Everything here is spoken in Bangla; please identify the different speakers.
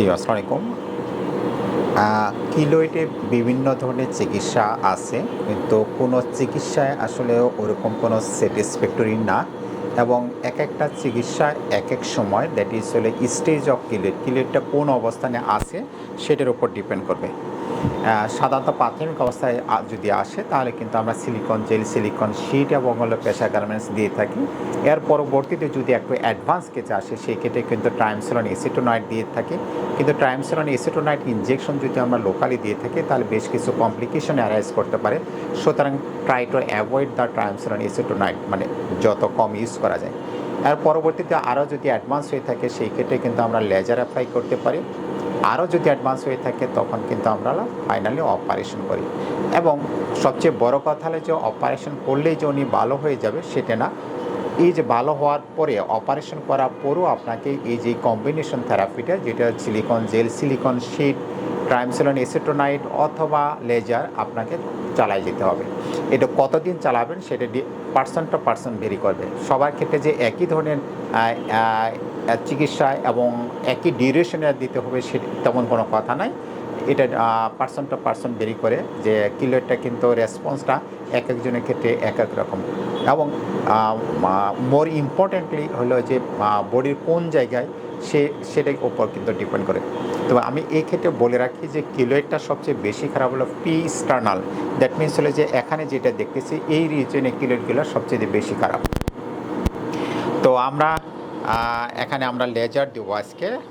Speaker 1: জি আসসালামু আলাইকুম কিলোয়েটে বিভিন্ন ধরনের চিকিৎসা আছে, কিন্তু কোনো চিকিৎসায় আসলে ওরকম কোনো স্যাটিসফ্যাক্টরি না এবং এক একটা চিকিৎসা এক এক সময় দ্যাট ইজ হলে স্টেজ অফ কিলোইড কিলোইডটা কোন অবস্থানে আছে, সেটার উপর ডিপেন্ড করবে। সাধারণত প্রাথমিক অবস্থায় যদি আসে, তাহলে কিন্তু আমরা সিলিকন জেল সিলিকন শিট এবং হলো প্রেশার গার্মেন্টস দিয়ে থাকি। এর পরবর্তীতে যদি একটু অ্যাডভান্স কেসে আসে, সেই ক্ষেত্রে কিন্তু ট্রাইমসেলন এসিটোনাইট দিয়ে থাকি। কিন্তু ট্রাইমসেলন এসিটোনাইট ইনজেকশন যদি আমরা লোকালি দিয়ে থাকি, তাহলে বেশ কিছু কমপ্লিকেশন অ্যারাইজ করতে পারে। সুতরাং try to avoid the triamcinolone acetonide মানে যত কম ইউজ করা যায়। এর পরবর্তীতে আরও যদি অ্যাডভান্স হয়ে থাকে, সেই ক্ষেত্রে কিন্তু আমরা লেজার অ্যাপ্লাই করতে পারি। আরও যদি অ্যাডভান্স হয়ে থাকে, তখন কিন্তু আমরা ফাইনালি অপারেশন করি। এবং সবচেয়ে বড় কথা হলে যে অপারেশন করলেই যে উনি ভালো হয়ে যাবে, সেটা না। এই যে ভালো হওয়ার পরে অপারেশন করার পরও আপনাকে এই যে কম্বিনেশন থেরাপিটা যেটা silicone gel silicone sheet triamcinolone acetonide অথবা লেজার আপনাকে চালাই যেতে হবে। এটা কতদিন চালাবেন সেটা পার্সন টু পার্সন ভেরি করবে। সবার ক্ষেত্রে যে একই ধরনের চিকিৎসা এবং একই ডিউরেশনে দিতে হবে সে তেমন কোনো কথা নাই। এটা পার্সন টু পার্সন ভেরি করে যে কিলোটা কিন্তু রেসপন্সটা এক একজনের ক্ষেত্রে এক এক রকম। এবং মোর ইম্পর্টেন্টলি হলো যে বডির কোন জায়গায় সে সেটার ওপর কিন্তু ডিপেন্ড করে। তো আমি এই ক্ষেত্রে বলে রাখি যে কিলোয়েটটা সবচেয়ে বেশি খারাপ হলো পি স্টার্নাল দ্যাট মিনস হলো যে এখানে যেটা দেখতেছি, এই রিজনে কিলোয়েটগুলো সবচেয়ে বেশি খারাপ। তো আমরা এখানে আমরা লেজার আজকে।